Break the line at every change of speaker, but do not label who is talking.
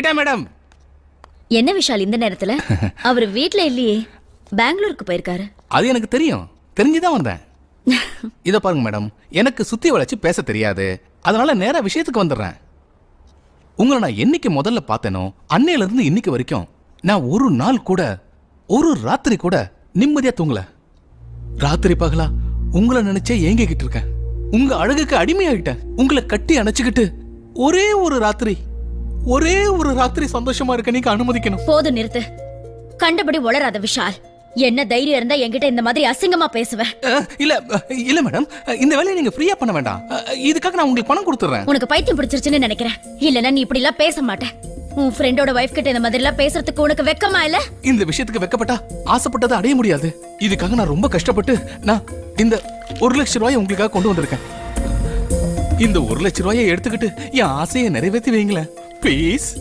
Madam?
என்ன விஷால் இந்த நேரத்துல? அவர் வீட்ல இல்லையே. பெங்களூருக்கு போயிருக்காரு.
அது எனக்கு தெரியும். தெரிஞ்சுதான் வந்தேன். இத பாருங்க மேடம். எனக்கு சுத்தி வளைச்சு பேச தெரியாது. அதனால நேரா விஷயத்துக்கு வந்துடுறேன். உங்களை நான் என்னைக்கு முதல்ல பார்த்தேனோ அன்னையில இருந்து இன்னைக்கு வரைக்கும் நான் ஒரு நாள் கூட ஒரு ராத்திரி கூட நிம்மதியா தூங்கல. ராத்திரி பகலா உங்களை நினைச்சே ஏங்கிக்கிட்டு இருக்கேன். உங்க அழகுக்கு அடிமையாகிட்டேன் உங்களை கட்டி அணைச்சுக்கிட்டு ஒரே ஒரு ராத்திரி ஒரே ஒரு ராத்திரி சந்தோஷமா இருக்க நீங்க அனுமதிக்கணும்.
போதும் நிறுத்து. கண்டபடி உளராத விஷால். என்ன தைரியம் இருந்தா என்கிட்ட இந்த மாதிரி அசிங்கமா பேசுவேன்
அஹ், இல்ல அஹ், இல்ல மேடம். அஹ், இந்த வேலையை நீங்க ஃப்ரீயா பண்ண வேண்டாம். அஹ், இதுக்காக நான் உங்களுக்கு பணம் கொடுத்துறேன்.
உனக்கு பைத்தியம் பிடிச்சிருச்சுன்னு நினைக்கிறேன். இல்லனா நீ இப்படி எல்லாம் பேச மாட்டேன் உன் ஃப்ரெண்டோட வைஃப் கிட்ட இந்த மாதிரி எல்லாம் பேசுறதுக்கு உனக்கு வெக்கமா இல்ல?
இந்த விஷயத்துக்கு வெக்கப்பட்டா ஆசைப்பட்டதை அடைய முடியாது. இதுக்காக நான் ரொம்ப கஷ்டப்பட்டு நான் இந்த ஒரு லட்சம் ரூபாயை உங்களுக்காக கொண்டு வந்திருக்கேன். இந்த ஒரு லட்சம் ரூபாயை எடுத்துக்கிட்டு என் ஆசையை நிறைவேற்றி வைங்களேன்.
Peace.